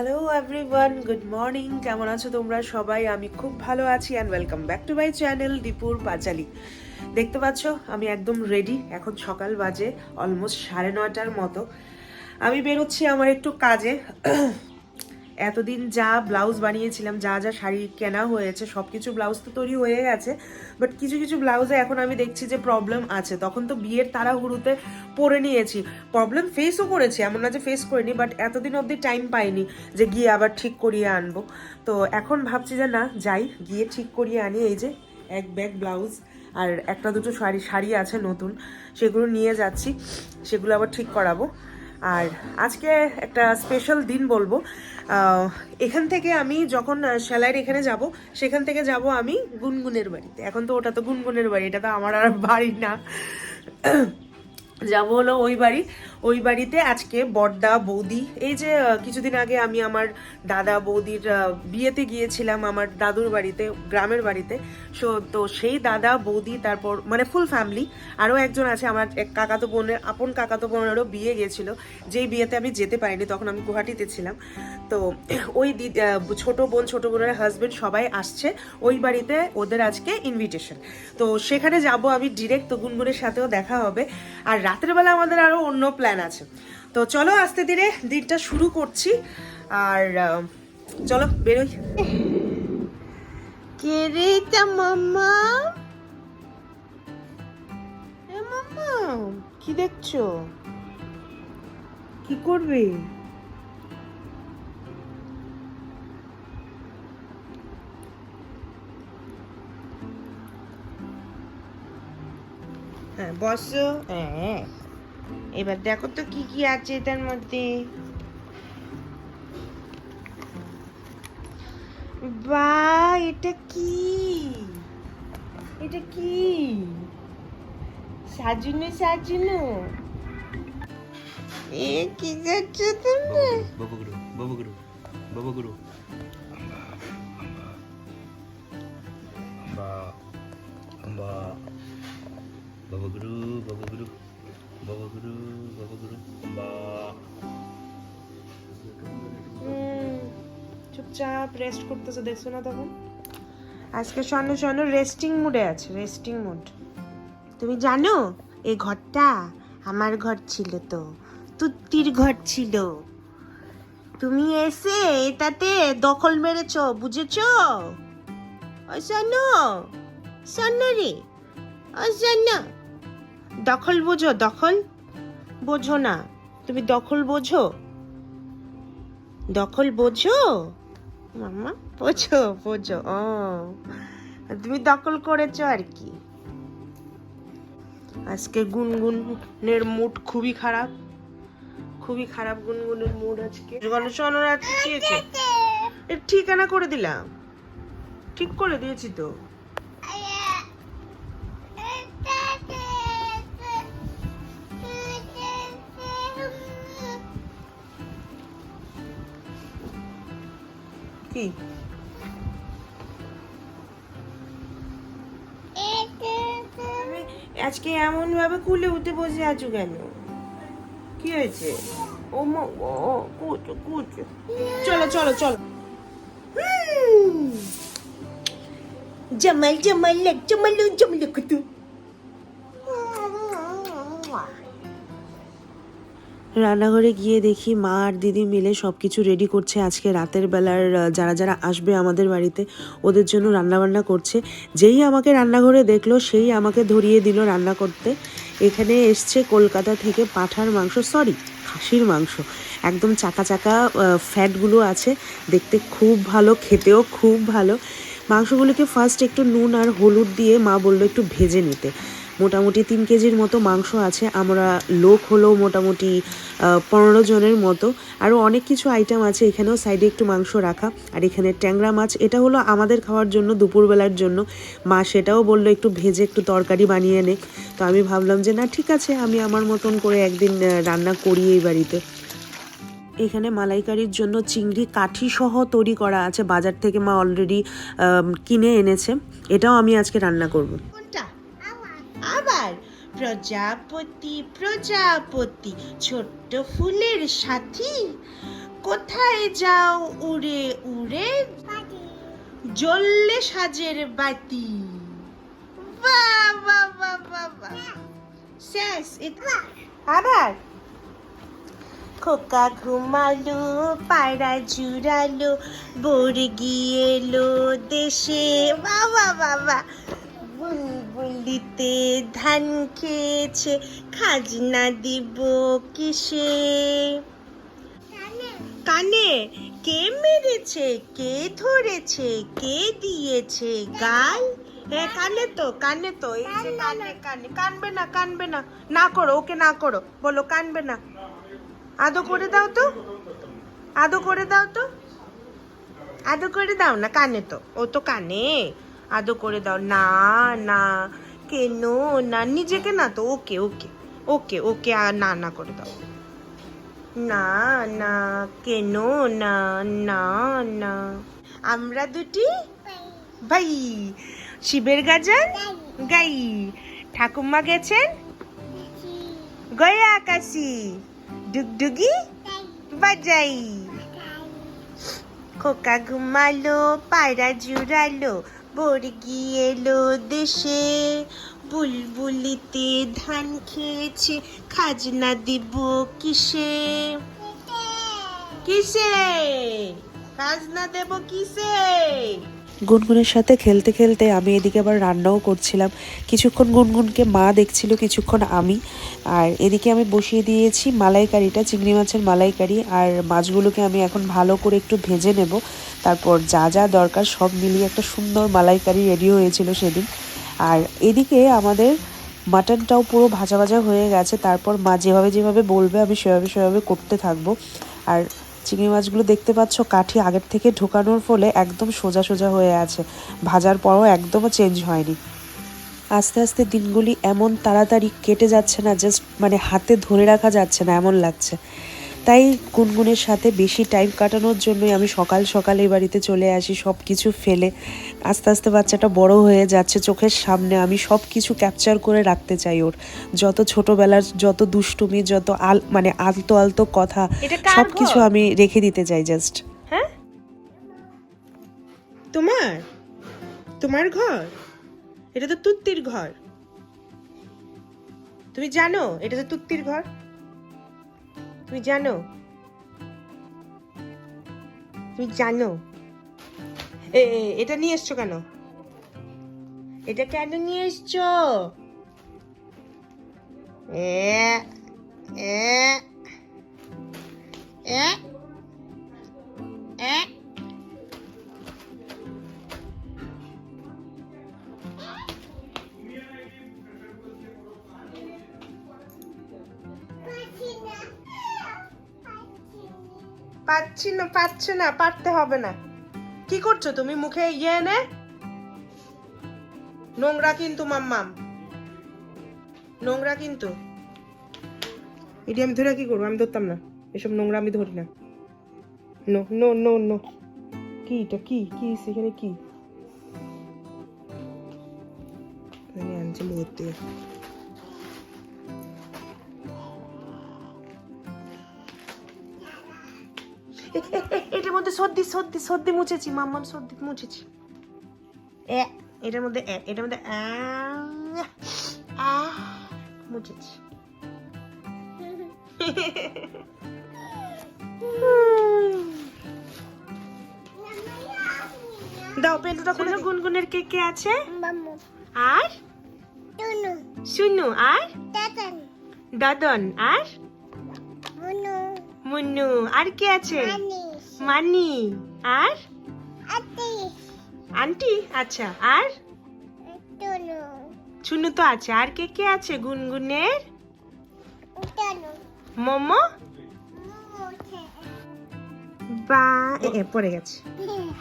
Hello everyone good morning কেমন আছো তোমরা সবাই? আমি খুব ভালো আছি and welcome back to my channel দীপুর পাঁচালি দেখতে পাচ্ছ, আমি একদম রেডি এখন সকাল বাজে অলমোস্ট সাড়ে নটার মতো। আমি বেরোচ্ছি আমার একটু কাজে। এতদিন যা ব্লাউজ বানিয়েছিলাম, যা যা শাড়ি কেনা হয়েছে সব কিছু ব্লাউজ তো তৈরি হয়ে গেছে। বাট কিছু কিছু ব্লাউজে এখন আমি দেখছি যে প্রবলেম আছে। তখন তো বিয়ের তাড়াহুড়োতে পরে নিয়েছি। প্রবলেম ফেসও করেছি, এমন না যে ফেস করিনি বাট এতদিন অবধি টাইম পাইনি যে গিয়ে আবার ঠিক করিয়ে আনব। তো এখন ভাবছি যে না, যাই, গিয়ে ঠিক করিয়ে আনি। এই যে এক ব্যাগ ব্লাউজ আর একটা দুটো শাড়ি শাড়ি আছে নতুন, সেগুলো নিয়ে যাচ্ছি, সেগুলো আবার ঠিক করাবো। আর আজকে একটা স্পেশাল দিন বলব। এখান থেকে আমি যখন সেলাইয়ের এখানে যাব, সেখান থেকে যাব আমি গুনগুনের বাড়িতে। এখন তো ওটা তো গুনগুনের বাড়ি, এটা তো আমার আর বাড়ি না। যাব হলো ওই বাড়ি। ওই বাড়িতে আজকে বড়দা বৌদি, এই যে কিছুদিন আগে আমি আমার দাদা বৌদির বিয়েতে গিয়েছিলাম আমার দাদুর বাড়িতে, গ্রামের বাড়িতে। সো, তো সেই দাদা বৌদি, তারপর মানে ফুল ফ্যামিলি আরও একজন আছে আমার এক কাকাতো বোনের, আপন কাকাতো বোনেরও বিয়ে গিয়েছিল। যেই বিয়েতে আমি যেতে পারিনি, তখন আমি গুয়াহাটিতে ছিলাম। তো ওই ছোট বোন, ছোট বোনের হাজবেন্ড সবাই আসছে, ওই বাড়িতে ওদের আজকে ইনভিটেশন তো সেখানে যাব আমি ডিরেক্ট তো গুনগুনের সাথেও দেখা হবে। আর রাতের বেলা আমাদের আরও অন্য প্ল্যান আছে। তো চলো আস্তে ধীরে দিনটা শুরু করছি। আর চলো বেরোই। কে রে তা মাম্মা? মাম্মা কি দেখছ? কি করবে? হ্যাঁ বসো। হ্যাঁ। এবার দেখো তো কি কি আছে এটার মধ্যে। বা, এটা কি? এটা কি? সাজুনু সাজুনু। এ, কি যাচ্ছে তুমি বাবুগুরু বাবুগুরু বাবুগুরু। বা বা বাবুগুরু বাবুগুরু বাবুগুরু। হুম, চুপচাপ রেস্ট করতেছে দেখছ না তখন? আজকে স্বর্ণ স্বর্ণ রেস্টিং মুডে আছে রেস্টিং মুড তুমি জানো এই ঘরটা আমার ঘর ছিল তো তুত্তির ঘর ছিল। তুমি এসে এটাতে দখল মেরেছো বুঝেছ? ওই স্বর্ণ স্বর্ণ রে ওই স্বর্ণ দখল বোঝো দখল বোঝো না। তুমি দখল বোঝো? দখল বোঝো? মামা বোঝো বোঝো, ও। তুমি দখল করেছ আর কি। আজকে গুনগুনের মুড খুবই খারাপ। খুবই খারাপ গুনগুনের মুড আজকে। গণেশনের আজকে ঠিকানা করে দিলাম। ঠিক করে দিয়েছি তো। কি? আজকে এমন ভাবে কুলে উঠে বসে আছো কেন? কি হয়েছে? ও মা, ও কুচো কুচো। চলো চলো চলো। জামাল জামাল জামাল জামাল রান্নাঘরে গিয়ে দেখি মা আর দিদি মিলে সব কিছু রেডি করছে। আজকে রাতের বেলার যারা যারা আসবে আমাদের বাড়িতে, ওদের জন্য রান্নাবান্না করছে। যেই আমাকে রান্নাঘরে দেখল, সেই আমাকে ধরিয়ে দিল রান্না করতে। এখানে এসছে কলকাতা থেকে পাঠার মাংস সরি খাসির মাংস। একদম চাকা চাকা ফ্যাটগুলো আছে। দেখতে খুব ভালো, খেতেও খুব ভালো। মাংসগুলোকে ফার্স্ট একটু নুন আর হলুদ দিয়ে মা বলল একটু ভেজে নিতে। মোটামুটি তিন কেজির মতো মাংস আছে। আমরা লোক হলো মোটামুটি পনেরো জনের মতো। আরও অনেক কিছু আইটেম আছে, এখানেও সাইডে একটু মাংস রাখা। আর এখানে ট্যাংরা মাছ, এটা হলো আমাদের খাওয়ার জন্য, দুপুরবেলার জন্য। মা সেটাও বলল একটু ভেজে একটু তরকারি বানিয়ে নে। তো আমি ভাবলাম যে, না, ঠিক আছে, আমি আমার মতন করে একদিন রান্না করি এই বাড়িতে। এখানে মালাইকারির জন্য চিংড়ি কাঠি সহ তৈরি করা আছে। বাজার থেকে মা অলরেডি কিনে এনেছে। এটাও আমি আজকে রান্না করব। প্রজাপতি প্রজাপতি, ছোট্ট ফুলের সাথী। কোথায় যাও উড়ে উড়ে? জ্বললে সাজের বাতি। আবার। খোকা ঘুমালো, পায়রা জুড়ালো, বোর গিয়েলো দেশে। বাবা বাবা বুলবুলিতে ধান খেয়েছে, খাজনা দিব কিসে? কানে, কে মেরেছে, কে ধরেছে, কে দিয়েছে গাল? হ্যাঁ কানে তো কানে তো, এই যে কানে কানে, কানবে না কানবে না। না করো, ওকে না করো, বলো কানবে না। আদো করে দাও তো। আদো করে দাও তো। আদো করে দাও না, কানে তো। ও তো কানে। আদো করে দাও। না না, কেন? না, নিজেকে না তো, ওকে ওকে ওকে ওকে না না করে দাও। না না, কেন? না না না। আমরা দুটি? ভাই। শিবের গাজন? গাই। ঠাকুমা গেছেন? গয়া আকাশি। ডুগডুগি? বাজাই। খোকা ঘুমালো, পায়রা জুড়ালো বোর এলো দেশে। বুলবুলিতে ধান খেয়েছে খাজনা দিব কিসে? কিসে? খাজনা দেব কিসে? গুনগুনের সাথে খেলতে খেলতে আমি এদিকে আবার রান্নাও করছিলাম। কিছুক্ষণ গুনগুনকে মা দেখছিল, কিছুক্ষণ আমি। আর এদিকে আমি বসিয়ে দিয়েছি মালাইকারিটা, চিংড়ি মাছের মালাইকারি। আর মাছগুলোকে আমি এখন ভালো করে একটু ভেজে নেব। তারপর যা যা দরকার সব মিলিয়ে একটা সুন্দর মালাইকারি রেডি হয়েছিল সেদিন। আর এদিকে আমাদের মাটনটাও পুরো ভাজা ভাজা হয়ে গেছে। তারপর মা যেভাবে যেভাবে বলবে, আমি সেভাবে সেভাবে করতে থাকব। আর চিংড়ি মাছগুলো দেখতে পাচ্ছ, কাঠি আগের থেকে ঢোকানোর ফলে একদম সোজা সোজা হয়ে আছে। ভাজার পরও একদমও চেঞ্জ হয়নি। আস্তে আস্তে দিনগুলি এমন তাড়াতাড়ি কেটে যাচ্ছে না জাস্ট মানে হাতে ধরে রাখা যাচ্ছে না, এমন লাগছে। তাই গুনগুনের সাথে বেশি টাইম কাটানোর জন্যই আমি সকাল সকাল এই বাড়িতে চলে আসি সব কিছু ফেলে। আস্তে আস্তে বাচ্চাটা বড় হয়ে যাচ্ছে চোখের সামনে আমি সব কিছু ক্যাপচার করে রাখতে চাই ওর। যত ছোটবেলার যত দুষ্টুমি যত আল মানে আলতো আলতো কথা সব কিছু আমি রেখে দিতে চাই জাস্ট হ্যাঁ? তোমার? তোমার ঘর? এটা তো তুত্তির ঘর। তুমি জানো এটা তো তুত্তির ঘর? তুমি জানো? তুই জানো? এ, এটা নিয়ে এসছো কেন? এটা কেন নিয়ে এসছো? এ এ এ পাচ্ছি না, পাচ্ছে না, পারতে হবে না। কি করছ তুমি, মুখে ইয়ে এনে? নোংরা কিন্তু, মাম্মাম। নোংরা কিন্তু। এটি আমি ধরে কি করব? আমি ধরতাম না। এসব নোংরা আমি ধরি না। No no no no. কি এটা, কি? কি সেখানে কি? আনছি মুহূর্তে। এটার মধ্যে সর্দি সর্দি সর্দি মুছেছি মাম্মাম সর্দি মুছেছি। এটার মধ্যে এটার মধ্যে মুছেছি। দাও পেন্টটা খুলে। গুনগুনের কে কে আছে? আর? শুনু আর? দাদন আর? মুন্নু আর কে আছে? মানি। আর? আন্টি। আচ্ছা আর? চুনু তো আছে। আর কে কে আছে গুনগুনের? মোমো? বা এ, পড়ে গেছে।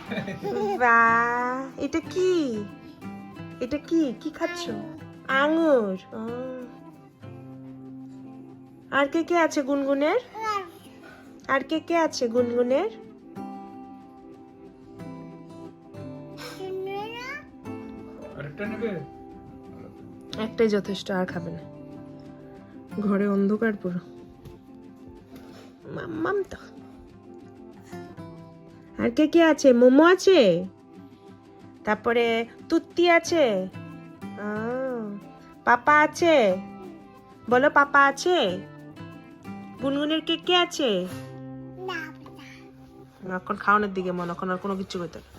বা এটা কি? এটা কি? কি খাচ্ছ? আঙুর। আর কে কে আছে গুনগুনের? আর কে কে আছে গুনগুনের? একটাই যথেষ্ট আর খাবে না। ঘরে অন্ধকার পুরো। মাম্মাম তো। আর কে কে আছে? মোমো আছে? তারপরে তুত্তি আছে? পাপা আছে? বলো পাপা আছে? গুনগুনের কে কে আছে? এখন খাওয়ানোর দিকে মনে এখন আর কোনো কিছু করতে না।